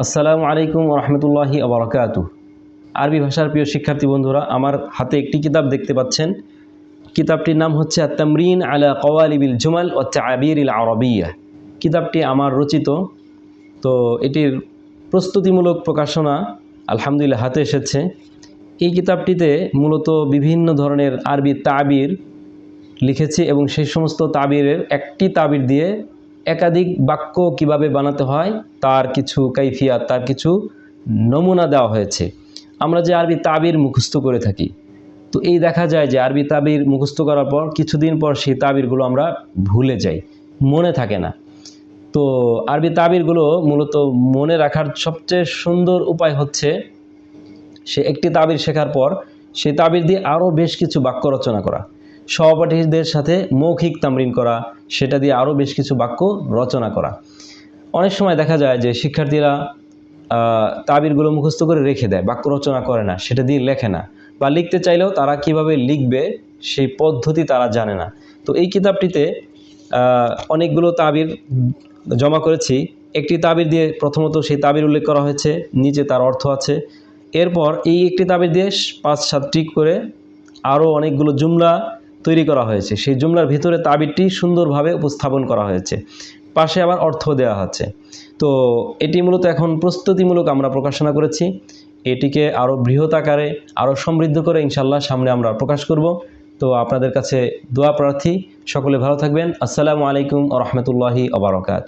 আসসালামু আলাইকুম রহমতুল্লাহি আবরকাত আরবি ভাষার প্রিয় শিক্ষার্থী বন্ধুরা, আমার হাতে একটি কিতাব দেখতে পাচ্ছেন। কিতাবটির নাম হচ্ছে তামরিন আলা কওয়ালিবিল জুমাল ও আবির আরবিয়া। কিতাবটি আমার রচিত। তো এটির প্রস্তুতিমূলক প্রকাশনা আলহামদুলিল্লাহ হাতে এসেছে। এই কিতাবটিতে মূলত বিভিন্ন ধরনের আরবি তাবির লিখেছি এবং সেই সমস্ত তাবিরের একটি তাবির দিয়ে একাধিক বাক্য কীভাবে বানাতে হয়, তার কিছু কাইফিয়াত, তার কিছু নমুনা দেওয়া হয়েছে। আমরা যে আরবি তাবির মুখস্থ করে থাকি, তো এই দেখা যায় যে আরবি তাবির মুখস্থ করার পর, কিছুদিন পর সেই তাবিরগুলো আমরা ভুলে যাই, মনে থাকে না। তো আরবি তাবিরগুলো মূলত মনে রাখার সবচেয়ে সুন্দর উপায় হচ্ছে, সে একটি তাবির শেখার পর সেই তাবির দিয়ে আরও বেশ কিছু বাক্য রচনা করা। সহপাঠীদের সাথে মৌখিক তামরিন করা, সেটা দিয়ে আরও বেশ কিছু বাক্য রচনা করা। অনেক সময় দেখা যায় যে শিক্ষার্থীরা তাবিরগুলো মুখস্থ করে রেখে দেয়, বাক্য রচনা করে না, সেটা দিয়ে লেখে না। বা লিখতে চাইলেও তারা কীভাবে লিখবে, সেই পদ্ধতি তারা জানে না। তো এই কিতাবটিতে অনেকগুলো তাবির জমা করেছি। একটি তাবির দিয়ে প্রথমত সেই তাবির উল্লেখ করা হয়েছে, নিচে তার অর্থ আছে। এরপর এই একটি তাবির দিয়ে পাঁচ সাতটি করে আরও অনেকগুলো জুমলা তৈরি করা হয়েছে। সেই জুমলার ভিতরে তাবিরটি সুন্দরভাবে উপস্থাপন করা হয়েছে। পাশে আবার অর্থ দেওয়া হচ্ছে তো এটি মূলত এখন প্রস্তুতিমূলক আমরা প্রকাশনা করেছি। এটিকে আরও বৃহৎ আকারে আরও সমৃদ্ধ করে ইনশাল্লাহ সামনে আমরা প্রকাশ করব। তো আপনাদের কাছে দোয়া প্রার্থী। সকলে ভালো থাকবেন। আসসালামু আলাইকুম আ রহমতুল্লাহি আবরকাত